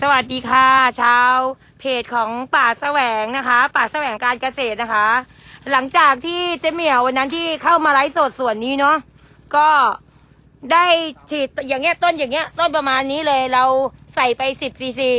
สวัสดีค่ะชาวเพจของป่าแสวงนะคะ ป่าแสวงการเกษตรนะคะ หลังจากที่เจ๊เหมียววันนั้นที่เข้ามาไลฟ์สดส่วนนี้เนาะก็ได้ฉีดอย่างเงี้ยต้นอย่างเงี้ย ต้นประมาณนี้เลยเราใส่ไปสิบซีซี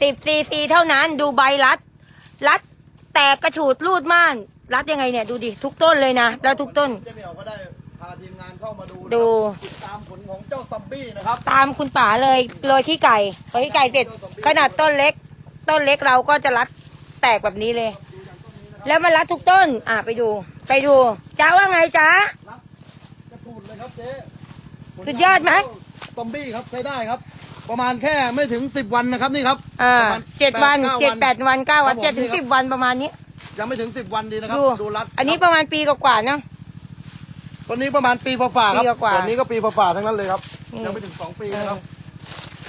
สิบซีซีเท่านั้นดูใบรัด รัดแตกกระฉูดรูดม่าน รัดยังไงเนี่ยดูดิทุกต้นเลยนะแล้วทุกต้น เจ๊เหมียวก็ได้พาทีมงาน เข้ามาดูนะครับดู ติดตามผลของเจ้าซอมบี้นะครับ ตามคุณป๋าเลยโรยขี้ไก่โรยขี้ไก่เสร็จขนาดต้นเล็ก ต้นเล็กเราก็จะรัดแตกแบบนี้เลย แล้วมันรัดทุกต้น อะไปดู ไปดูจ้าว่าไงจ้ากระถูดเลยครับเจ๊สุดยอดไหม ซอมบี้ครับใช้ได้ครับ ประมาณแค่ไม่ถึงสิบวันนะครับนี่ครับอ่าประมาณเจ็ดวันก้า เจ็ดแปดวันเก้าวันครับผม เจ็ดถึงนี่ครับสิบวันประมาณนี้ ยังไม่ถึงสิบวันดีนะครับดูดูรัดอันนี้คปรับระมาณปีกว่าๆเนาะ ต้นนี้ประมาณปีฝ่าๆครับปีกว่าๆต้นนี้ก็ปีฝ่าๆทั้งนั้นเลยครับ นี่ ยังไม่ถึงสองปีนะครับ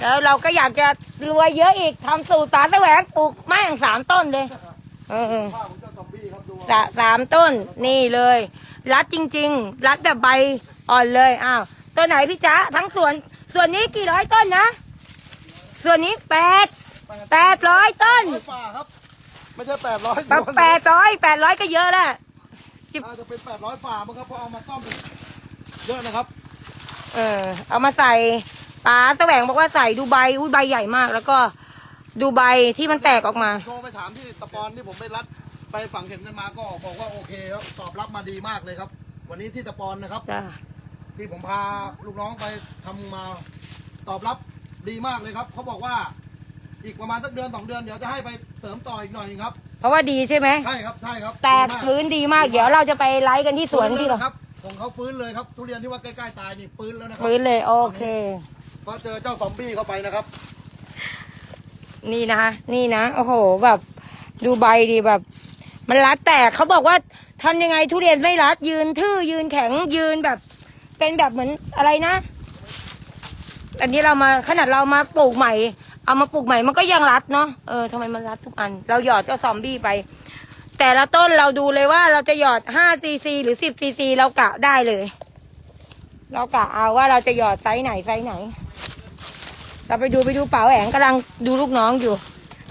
แล้วเราก็อยากจะรวยเยอะอีกทำสูตรป่าแสวงปลูกแม่งสามต้นเลยเออภาพของเจ้าซอมบี้ครับดูสะสามต้นนี่เลย รัดจริง ๆ รัดแบบใบอ่อนเลยอ้าวต้นไหนพี่จ๊ะทั้งส่วนส่วนนี้กี่ร้อยต้นนะ ส่วนนี้แปดแปดร้อยต้นร้อยฝ่าครับ ไม่ใช่แปดร้อยแปดร้อยแปดร้อยก็เยอะแล้ว น่าจะเป็นแปดร้อยฝ่ามั้งครับเพราะเอามาซ่อมอีกเยอะนะครับ เออ เอามาใส่ป๋าแสวงบอกว่าใส่ดูใบอุ้ยใบใหญ่มาก แล้วก็ดูใบที่มันแตกออกมา โทรไปถามที่ตะปอนที่ผมไปรัดไปฝังเข็มกันมาก็บอกว่าโอเคครับตอบรับมาดีมากเลยครับ วันนี้ที่ตะปอนนะครับ จ้าที่ผมพาลูกน้องไปทำมาตอบรับดีมากเลยครับเขาบอกว่าอีกประมาณสักเดือนสองเดือนเดี๋ยวจะให้ไปเสริมต่ออีกหน่อยครับเพ ราะว่าดีใช่ไหมใช่ครับใช่ครับแตกดีมากพื้นดีมากเดี๋ยวเราจะไปไลฟ์กันที่สวนที่ฟื้เราแล้วครับของเขาฟื้นเลยครับทุเรียนที่ว่าใกล้ๆตายนี่ฟื้นแล้วนะครัพื้นเลยโอเคเพราะเจอเจ้าซอมบี้เข้าไปนะครับ นี่นะคะนี่นะโอ้โหแบบดูใบดีแบบ มันรัดแตกเขาบอกว่าทำยังไงทุเรียนไม่รัดยืนทื่อยืนแข็งยืนแบบ เป็นแบบเหมือนอะไรนะอันนี้เรามาขนาดเรามาปลูกใหม่ เอามาปลูกใหม่มันก็ยังรัดเนาะเออทำไมมันรัดทุกอัน เราหยอดเจ้าซอมบี้ไป แต่ละต้นเราดูเลยว่าเราจะหยอด5ซีซีหรือ10ซีซีเรากะได้เลย เรากะเอาว่าเราจะหยอดไซส์ไหนไซส์ไหน เราไปดูไปดูเป๋าแหวงกำลังดูลูกน้องอยู่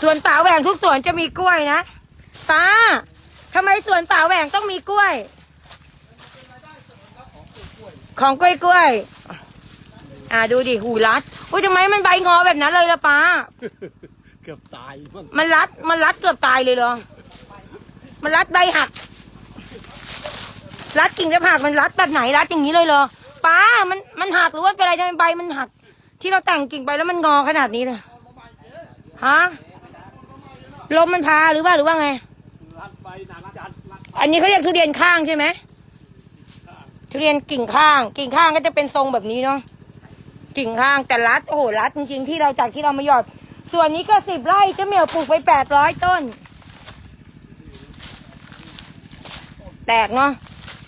ส่วนเป๋าแหวงทุกสวนจะมีกล้วยนะป้าทำไมสวนเป๋าแหวงต้องมีกล้วย ของกล้วยกล้วย อ่าดูดิหูรัดอุ้ยทำไมมันใบงอแบบนั้นเลยล่ะป้า เกือบตายมั้งมันรัดมันรัดเกือบตายเลยเหรอ มันรัดใบหัก รัดกิ่งจะหักมันรัดแบบไหนรัดอย่างนี้เลยเหรอป้ามันมันหักหรือว่าเป็นอะไรทำไมใบมันหัก ที่เราแต่งกิ่งไปแล้วมันงอขนาดนี้เลยฮะลมมันพาหรือว่าหรือว่าไงอันนี้เขาเรียกทุเรียนข้างใช่ไหมทุเรียนกิ่งข้าง กิ่งข้างก็จะเป็นทรงแบบนี้เนาะ กิ่งข้างแต่รัดโอ้โหรัดจริงๆที่เราจากที่เรามาหยอด ส่วนนี้ก็สิบไร่เจ้าเหมียวปลูกไปแปดร้อยต้น แตกเนาะ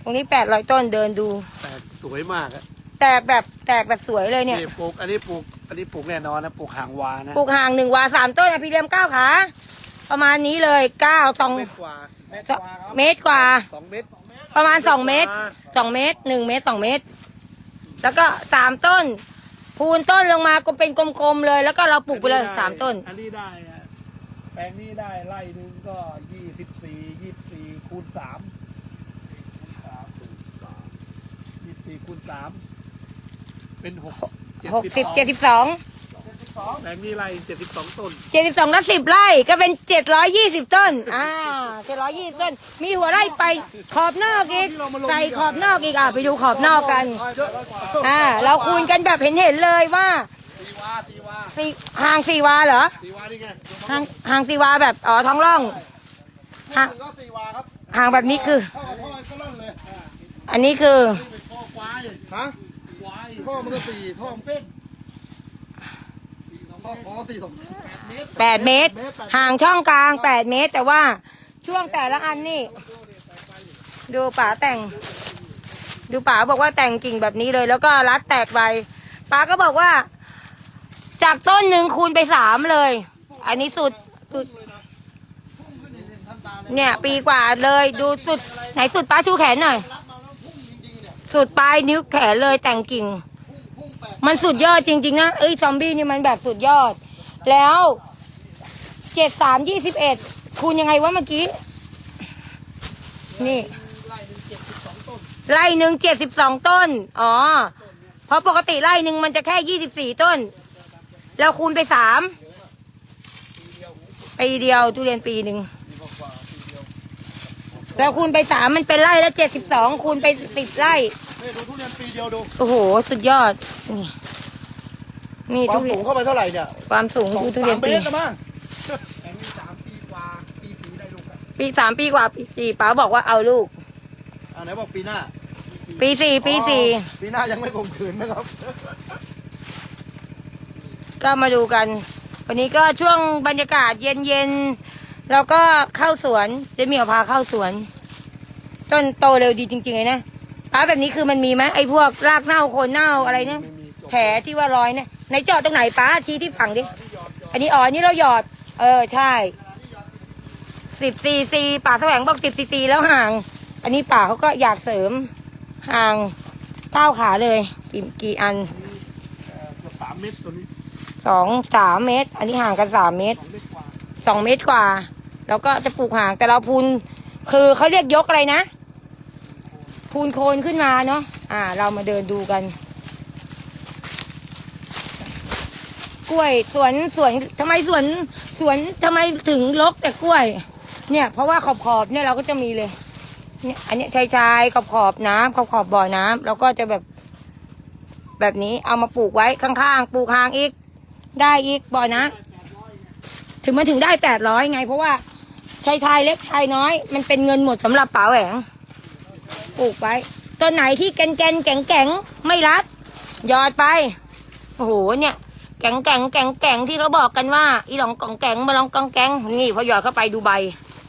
ตรงนี้แปดร้อยต้นเดินดู แต่สวยมากอะแตกแบบแตกแบบสวยเลยเนี่ยนี่ปลูกอันนี้ปลูกอันนี้ปลูกแน่นอนนะปลูกหางวานะปลูกห่างหนึ่งวาสามต้นอะพี่เลียมเก้าขาประมาณนี้เลยเก้าสองเมตรกว่าเมตรสกว่าครับเมตรกว่า สองเมตรประมาณสองเมตรสองเมตรหนึ่งเมตรสองเมตร แล้วก็สามต้น พูนต้นลงมาก็เป็นกลมๆเลย แล้วก็เราปลูกไปเลยสามต้น อันนี้ได้อะแปลงนี้ได้ไร่หนึ่งก็ยี่สิบสี่ยี่สิบสี่คูณสามยี่สิบสี่คูณสามเป็นหกหกสิบเจ็ดสิบสอง แปลงนี้ไร่เจ็ดสิบสองต้นเจ็ดสิบสองแล้วสิบไร่ก็เป็นเจ็ดร้อยยี่สิบต้น อ่าเจ็ดร้อยยี่สิบต้น มีหัวไร่ไปขอบนอกอีกใส่ขอบนอกอีกอะไปดูขอบนอกกัน อ่า เราคูณกันแบบเห็นเห็นๆเลยว่าสีวาสีวาสี่ห่างสี่วาเหรอสี่วานี่ไงห่างห่างสี่วาแบบอ๋อท้องร่องห่างหนึ่งก็สี่วาครับห่างแบบนี้คือเท่ากับท่อก็ล่อนเลยอันนี้คือท่อควายฮะควายท่อมันก็สี่ท่อมันเส้นท่ออ๋อสี่สอง แปดเมตร ห่างช่องกลางแปดเมตร แต่ว่าช่วงแต่ละอันนี่ ดูป๋าแต่ง ดูป๋าบอกว่าแต่งกิ่งแบบนี้เลย แล้วก็รัดแตกใบป๋าก็บอกว่า จากต้นหนึ่งคูณไปสามเลย อันนี้สุดสุด เนี่ย ปีกว่าเลยดูสุด ไหนสุดป้าชูแขนหน่อย สุดปลายนิ้วแขนเลยแต่งกิ่ง มันสุดยอดจริง ๆ นะเอ้ยซอมบี้นี่มันแบบสุดยอด แล้วเจ็ดสามยี่สิบเอ็ดคูณยังไงวะเมื่อกี้ นี่ไร่หนึ่งเจ็ดสิบสองต้น อ๋อ เพราะปกติไร่หนึ่งมันจะแค่ยี่สิบสี่ต้น เราคูณไปสามปีเดียวทุเรียนปีหนึ่งเราคูณไปสามมันเป็นไร่แล้วเจ็ดสิบสองคูณไปสิบไร่ นี่ดูทุเรียนปีเดียวดูโอ้โห สุดยอด นี่ นี่ควาทุมเรียสูนงเข้าไปเท่าไหร่เนี่ยความสูงสองดูทุเรียสานมเมปีตรนะมั้งแข็งนี่สามปีกว่า ปีสีได้ลูกอะปีสามปีกว่าปีสี่ป๋าบอกว่าเอาลูก อ่าไหนบอกปีหน้าปีสี่ปีสี่อ๋อปีหน้ายังไม่ข่มขืนนะครับ ก็มาดูกัน วันนี้ก็ช่วงบรรยากาศเย็นๆแล้วก็เข้าสวนเจะมีเอาพาเข้าสวน ต้นโตเร็วดีจริงๆเลยนะ ป้าแบบนี้คือมันมีไหมไอ้พวกรากเน่าโคนเน่าอะไรเนี่ยไม่มีจบแผลที่ว่ารอยเนี่ยไหนเจาะตรงไหนป้าชี้ที่ฝั่งดิอันนี้อ๋ออันนี้เราหยอด เออใช่สิบซีซีป่าแสวงบอกสิบซีซีแล้วห่าง อันนี้ป่าเขาก็อยากเสริมห่างเก้าขาเลยกี่กี่อันเอ่อเกือบสามเมตรตัวนี้สองสามเมตร อันนี้ห่างกันสามเมตรสองเมตรกว่าสองเมตรกว่า แล้วก็จะปลูกห่างแต่เราพูนคือเขาเรียกยกอะไรนะ พูนโคนขึ้นมาเนาะอ่า เรามาเดินดูกัน กล้วยสวนสวนทำไมสวนสวนทำไมถึงลกแต่กล้วย เนี่ย เพราะว่าขอบขอบเนี่ยเราก็จะมีเลยเนี่ยอันนี้ชายชายขอบขอบน้ำขอบขอบบ่อน้ำเราก็จะแบบ แบบนี้เอามาปลูกไว้ข้างๆปลูกห่างอีก ได้อีกบ่อน้ำถึงมาถึงได้แปดร้อยไง เพราะว่าชายชายเล็กชายน้อย มันเป็นเงินหมดสำหรับป๋าแหวง ปลูกไว้ต้นไหนที่แกนแกนแก่งแก่งๆไม่รัดหยอดไปโอ้โหเนี่ยแก่งแก่งแก่งแก่งที่เขาบอกกันว่า อีหลองกองแก่งมาลองกองแก่งนี่พอหยอดเข้าไปดูใบ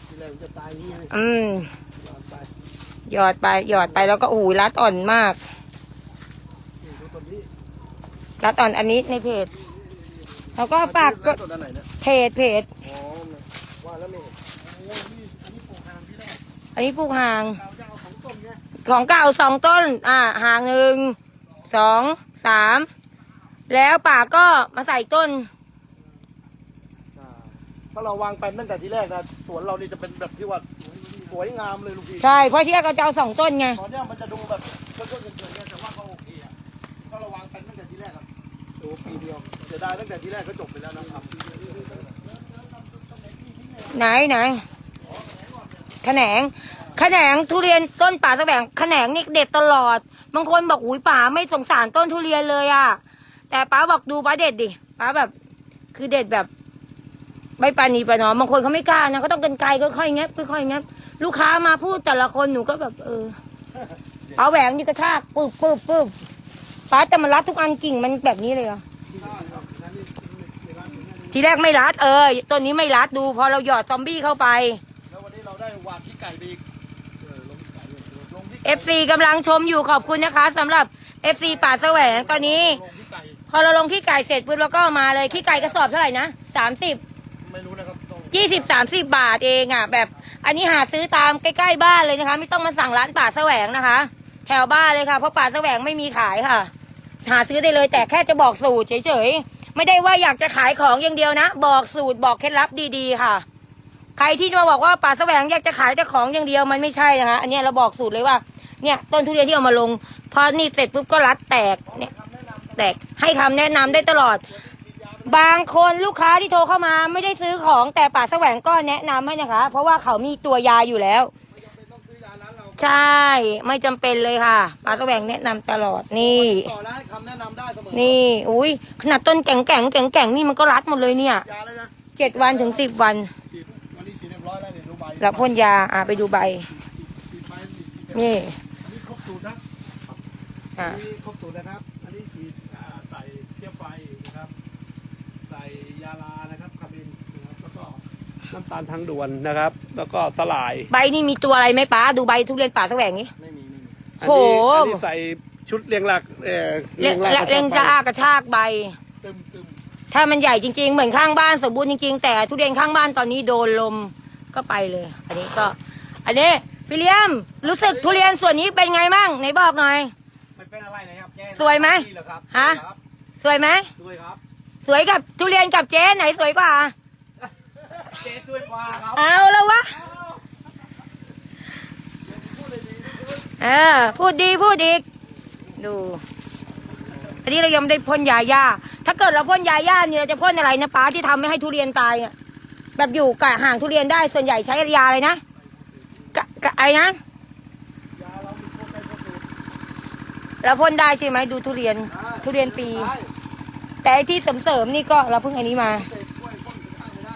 ทีแรกมันจะตายอย่างนี้เลยอืมย้อนไปหยอดไปหยอดไปแล้วก็โอ้โหรัดอ่อนมากนี่ดูต้นนี้รัดอ่อนอันนี้ในเพจแล้วก็ฝากกดต้นนั้นไหนเนี่ยเพจเพจอ๋อว่าแล้วไม่เห็นโอ้ยนี่อันนี้ปลูกห่าง ของเก่าสองต้น อ่าห่างหนึ่งสองสามแล้วป่าก็มาใส่ต้น อ่าถ้าเราวางแผนตั้งแต่ทีแรกนะสวนเรานี่จะเป็นแบบที่ว่าสวยงามเลยลูกพี่ใช่เพราะที่แรกเราจะเอาสองต้นไงตอนเนี้ยมันจะดูแบบเพื่อนๆเกินๆเนี่ยแต่ว่าก็โอเคอะถ้าเราวางแผนตั้งแต่ทีแรกอะโอ้ปีเดียวเสียดายตั้งแต่ทีแรกก็จบไปแล้วนะครับไหนไหนแขนง แขนงทุเรียนต้นป่าตะแบงแขนงนี่เด็ดตลอด บางคนบอกอุ้ยป่าไม่สงสารต้นทุเรียนเลยอะ แต่ป้าบอกดูป้าเด็ดดิป้าแบบ คือเด็ดแบบใบปานีปานอมบางคนเขาไม่กล้านะเขาต้องกันไกลค่อยๆเงี้ยค่อยๆเงี้ยลูกค้ามาพูดแต่ละคนหนูก็แบบ เออป้าแหวงนี่กระชากปึ๊บปึ๊บปึ๊บป้าแต่มันรัดทุกอันกิ่งมันแบบนี้เลยเหรอทีแรกไม่รัดเออต้นนี้ไม่รัดดู พอเราหยอดซอมบี้เข้าไป แล้ววันนี้เราได้วางที่ไก่ไปอีก เลยลงที่เอฟซีกำลังชมอยู่ขอบคุณนะคะสำหรับเอฟซีป่าแสวงตอนนี้ลงที่ไก่พอเราลงขี้ไก่เสร็จปุ๊บเราก็มาเลยขี้ไก่กระสอบเท่าไหร่นะสามสิบไม่รู้นะครับต้องยี่สิบสามสิบบาทเองอะ แบบอันนี้หาซื้อตามใกล้ๆบ้านเลยนะคะ ไม่ต้องมาสั่งร้านป่าแสวงนะคะ แถวบ้านเลยค่ะเพราะป่าแสวงไม่มีขายค่ะ หาซื้อได้เลยแต่แค่จะบอกสูตรเฉยๆไม่ได้ว่าอยากจะขายของอย่างเดียวนะ บอกสูตรบอกเคล็ดลับดีๆค่ะ ใครที่มาบอกว่าป่าแสวงอยากจะขายแต่ของอย่างเดียวมันไม่ใช่นะคะอันเนี้ยเราบอกสูตรเลยว่าเนี่ยต้นทุเรียนที่เอามาลง พอนี่เสร็จปุ๊บก็รัดแตกเนี่ยแตกให้คำแนะนำได้ตลอด บางคนลูกค้าที่โทรเข้ามาไม่ได้ซื้อของแต่ป่าแสวงก็แนะนำให้นะคะ เพราะว่าเขามีตัวยาอยู่แล้วใช่ไม่จำเป็นเลยค่ะป่าแสวงแนะนำตลอดนี่ต่อแล้วให้คำแนะนำได้เสมอนี่อุ้ยขนาดต้นแก่งแก่งแก่งแก่งนี่มันก็รัดหมดเลยเนี่ยยาเลยนะเจ็ดวันถึงสิบวันฉีดวัน เนี่ยดูใบแล้วพ่นยาอ่าไปดูใบฉีดไปฉีดไปนี่อันนี้ครบสูตรนะอ่าอันนี้ครบสูตรนะครับ อันนี้ฉีดอ่าใส่เทียบไฟนะครับ ใส่ยาลานะครับคาบินนะครับแล้วก็น้ำตาลทางด่วนนะครับ แล้วก็สลาย ใบนี่มีตัวอะไรไหมป้าดูใบทุเรียนป่าแสวงนี้ ไม่มีไม่มีอันโห นี้อันนี้ใส่ชุดเรียงหลักเออเล็งหลัเล็งจะอากระชากใบ ตึมตึมถ้ามันใหญ่จริง ๆ เหมือนข้างบ้านสมบูรณ์จริงๆ แต่ทุเรียนข้างบ้านตอนนี้โดนลม ก็ไปเลย อันนี้ก็ อันนี้พี่เลี้ยมรู้สึกทุเรียนส่วนนี้เป็นไงมั่งไหนบอกหน่อยไม่เป็นอะไรนะครับแก้สวยไหมนี่เหรอครับฮะ ครับสวยไหมด้วยครับสวยกับทุเรียนกับเจ๊ไหนสวยกว่า เจ๊ช่วยฟ้าครับเอาแล้ววะเออพูดดีพูดอีกดู อันนี้เรายังไม่ได้พ่นยาย่าถ้าเกิดเราพ่นยาย่าเนี่ยเราจะพ่นอะไรนะป้าที่ทำไม่ให้ทุเรียนตายอะ แบบอยู่กะห่างทุเรียนได้ส่วนใหญ่ใช้ยาอะไรนะกะกะอะไรนะเราพ่นได้ใช่ไหมดูทุเรียนทุเรียนปีได้แต่ไอ้ที่เสริมๆนี่ก็เราเพิ่งอันนี้มา เจ๊ช่วยพ่นกระทั่งไม่ได้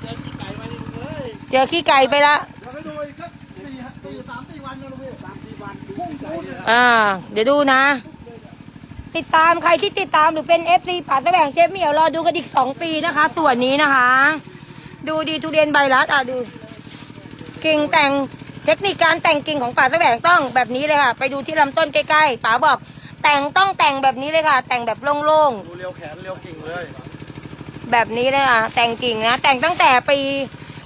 เจอที่ไก่ไว้นี่เลยเจอขี้ไก่ไปละเดี๋ยวไปดูอีกสักสี่สี่สามสี่วันนะลูกพี่สามสี่วันพุ่งพูดเลยอ่า เดี๋ยวดูนะ ติดตามใครที่ติดตามหรือเป็นเอฟซีป่าตะแบงเจ๊เหมียวรอดูกันอีกสองปีนะคะ ส่วนนี้นะคะ ดูดีทุเรียนใบรัดอะดู กิ่งแต่งเทคนิคการแต่งกิ่งของป่าตะแบงต้องแบบนี้เลยค่ะ ไปดูที่ลำต้นใกล้ๆป๋าบอก แต่งต้องแต่งแบบนี้เลยค่ะ แต่งแบบโล่งดูเรียวแขนเรียวกิ่งเลยๆแบบนี้เลยค่ะ แต่งกิ่งนะ แต่งตั้งแต่ปี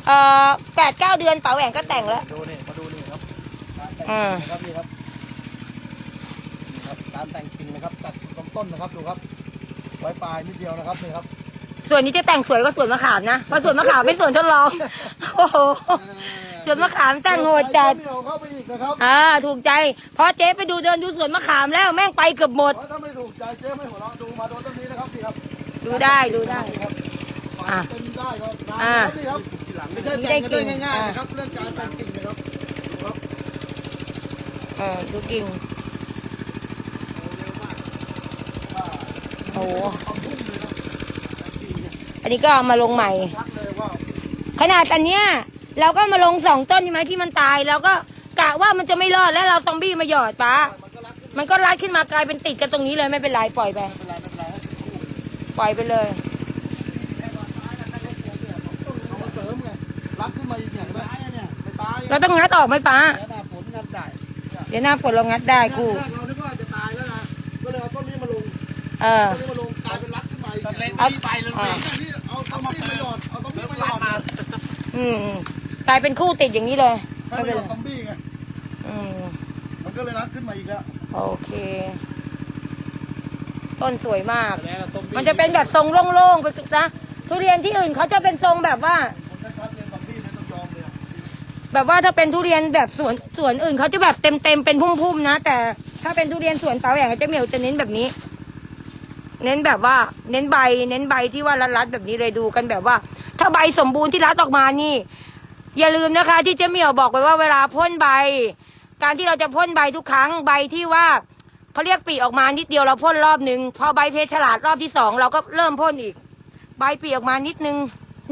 เอ่อแปดเก้าเดือนป๋าแหวงก็แต่งแล้ว ดูนี่มาดูนี่ครับการแต่งอ่ากิ่งนะครับนี่ครับนี่ครับ การแต่งกิ่งนะครับตัดลำต้นนะครับดูครับไว้ปลายนิดเดียวนะครับนี่ครับส่วนนี้จะแต่งสวยก็ส่วนมะขามนะเพราะส่วนมะขามเป็นส่วนทดลองโอ้โหส่วนมะขามแต่งโหดจัดเดี๋ยวเข้าไปอีกนะครับอ่าถูกใจเพราะเจ๊ไปดูเดินดูสวนมะขามแล้วแม่งไปเกือบหมด เพราะถ้าไม่ถูกใจเจ๊ไม่หัวเราะดูมาดูต้นนี้นะครับนี่ครับดูได้ดูได้ นี่ครับอะเป็นได้ครับอะนี่ครับไม่ใช่แต่งกันได้ง่ายๆนะครับเรื่องการแต่งกิ่งนะครับดูครับ เออดูกิ่ง อ้โหเอาพุ่งเลยครับแต่งกิ่งเนี่ยอันนี้ก็เอามาลงใหม่ชัดเลยว่าขนาดอันเนี้ยเราก็มาลงสองต้นใช่ไหมที่มันตายเราก็กะว่ามันจะไม่รอดแล้วเราซอมบี้มาหยอดปะมันก็รัดขึ้นมันก็รัดขึ้นมากลายเป็นติดกันตรงนี้เลยไม่เป็นไรปล่อยไปไม่เป็นไรไม่เป็นไรให้คู่เลยปล่อยไปเลยเอามาเสริมไงรัดขึ้นมาอีกเนี่ยเห็นไหมไม่ตายเราต้องงัดออกไหมป้าแล้วหน้าฝนงัดได้เดี๋ยวหน้าฝนเรางัดได้กู เออต้นนี้มาลงกลายเป็นรัดขึ้นมาอีกตอนเล่นเนี่ยไปเลยอ่าแต่นี่เอาต้นนี้มาหยอดเอาต้นนี้มาหยอดอืมกลายเป็นคู่ติดอย่างนี้เลยให้ไม่ไปเป็นไรหยอดซอมบี้ไงอืมมันก็เลยรัดขึ้นมาอีกแล้วโอเค ต้นสวยมาก แล้วต้มมันจะเป็นแบบทรงโล่งๆไปนะทุเรียนที่อื่นเขาจะเป็นทรงแบบว่า คนชัดๆเลยซอมบี้ไม่ต้องยอมเลยอะแบบว่าถ้าเป็นทุเรียนแบบสวนสวนอื่นเขาจะแบบเต็มเต็มๆเป็นพุ่มๆนะ แต่ถ้าเป็นทุเรียนสวนเตาแหวงเจะเหมียวจะเน้นแบบนี้ เน้นแบบว่า เน้นใบ เน้นใบที่ว่ารัดๆแบบนี้เลยดูกันแบบว่า ถ้าใบสมบูรณ์ที่รัดออกมานี่ อย่าลืมนะคะ ที่เจ๊เหมียวบอกไว้ว่าเวลาพ่นใบ การที่เราจะพ่นใบทุกครั้งใบที่ว่าเขาเรียกปีออกมานิดเดียวเราพ่นรอบหนึ่งพอใบเพชรฉลาดรอบที่สองเราก็เริ่มพ่นอีก ใบปีออกมานิดนึง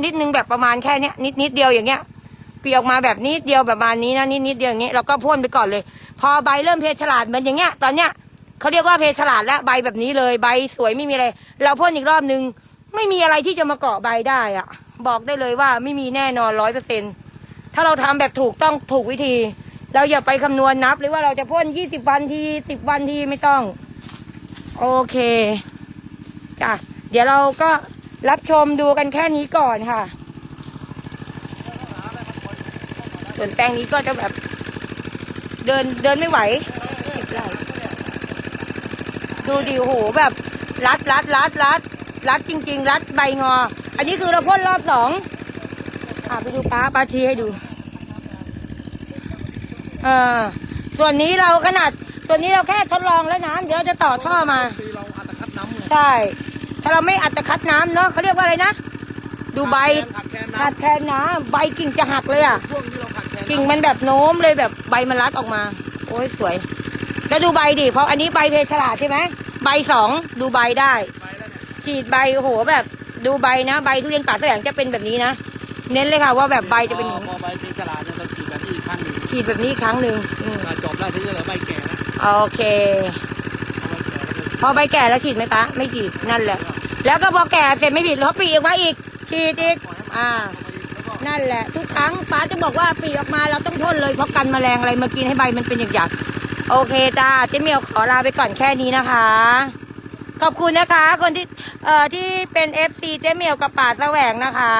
นิดนึงแบบประมาณแค่เนี้ยนิดนิดเดียวอย่างเงี้ยปีออกมาแบบนิดเดียวแบบประมาณนี้นะนิดนิดเดียวอย่างเงี้ยเราก็พ่นไปก่อนเลย พอใบเริ่มเพชรฉลาดเหมือนอย่างเงี้ยตอนเนี้ย เขาเรียกว่าเพชรฉลาดแล้วใบแบบนี้เลยใบสวยไม่มีอะไร เราพ่นอีกรอบนึง ไม่มีอะไรที่จะมาเกาะใบได้อะบอกได้เลยว่าไม่มีแน่นอนร้อยเปอร์เซ็นถ้าเราทำแบบถูกต้องถูกวิธี เราอย่าไปคำนวณนับ หรือว่าเราจะพ่นยี่สิบวันทีสิบวันทีไม่ต้อง โอเคจ้ะเดี๋ยวเราก็รับชมดูกันแค่นี้ก่อนค่ะ ส่วนแปลงนี้ก็จะแบบ เดินเดินไม่ไหว ดูดิโอ้โหแบบรัดรัดรัดรัดรัดจริง ๆ รัดใบงอ อันนี้คือเราพ่นรอบสองอะไปดูป้าป้าชี้ให้ดูเออส่วนนี้เราขนาด ส่วนนี้เราแค่ทดลองแล้วน้ำเดี๋ยวเราจะต่อท่อมาปีเราอัตคัดน้ำไงใช่ ถ้าเราไม่อัดตะคัดน้ำเนาะเขาเรียกว่าอะไรนะ ดูใบขาดแคลนขาดแคลนน้ำใบกิ่งจะหักเลยอะช่วงที่เราขาดแคลนกิ่งมันแบบโน้มเลยแบบใบมันรัดออกมา โอ้ยสวย แล้วดูใบดิ เพราะอันนี้ใบเพชรฉลาดใช่ไหม ใบสองดูใบได้ ฉีดใบโอ้โหแบบดูใบนะ ใบทุเรียนป่าแสวงจะเป็นแบบนี้นะ เน้นเลยค่ะว่าแบบใบจะเป็นอย่างพนี้อใบเป็นฉลาดเนี่ยเราฉีดแบบนี้อีกครั้งหนึ่งฉีดแบบนี้อีกครั้งหนึ่งอืมอ่าจบแล้วทีนี้เหลือใบแก่นะโอเค พอใบแก่แล้วฉีดไหมปะไม่ฉีดนั่นแหละ แล้วก็พอแก่เสร็จไม่ผิดแล้วปีออกมาอีก ฉีดอีก อ่า นั่นแหละ ทุกครั้งป้าจะบอกว่าปีออกมาเราต้องพ่นเลยเพราะกันแมลงอะไรมากินให้ใบมันเป็นหยักๆ โอเคจ้าเจ๊เมียวขอลาไปก่อนแค่นี้นะคะ ขอบคุณนะคะ คนที่เอ่อที่เป็นเอฟซีเจ๊เมียวกับป่าแสวงนะคะ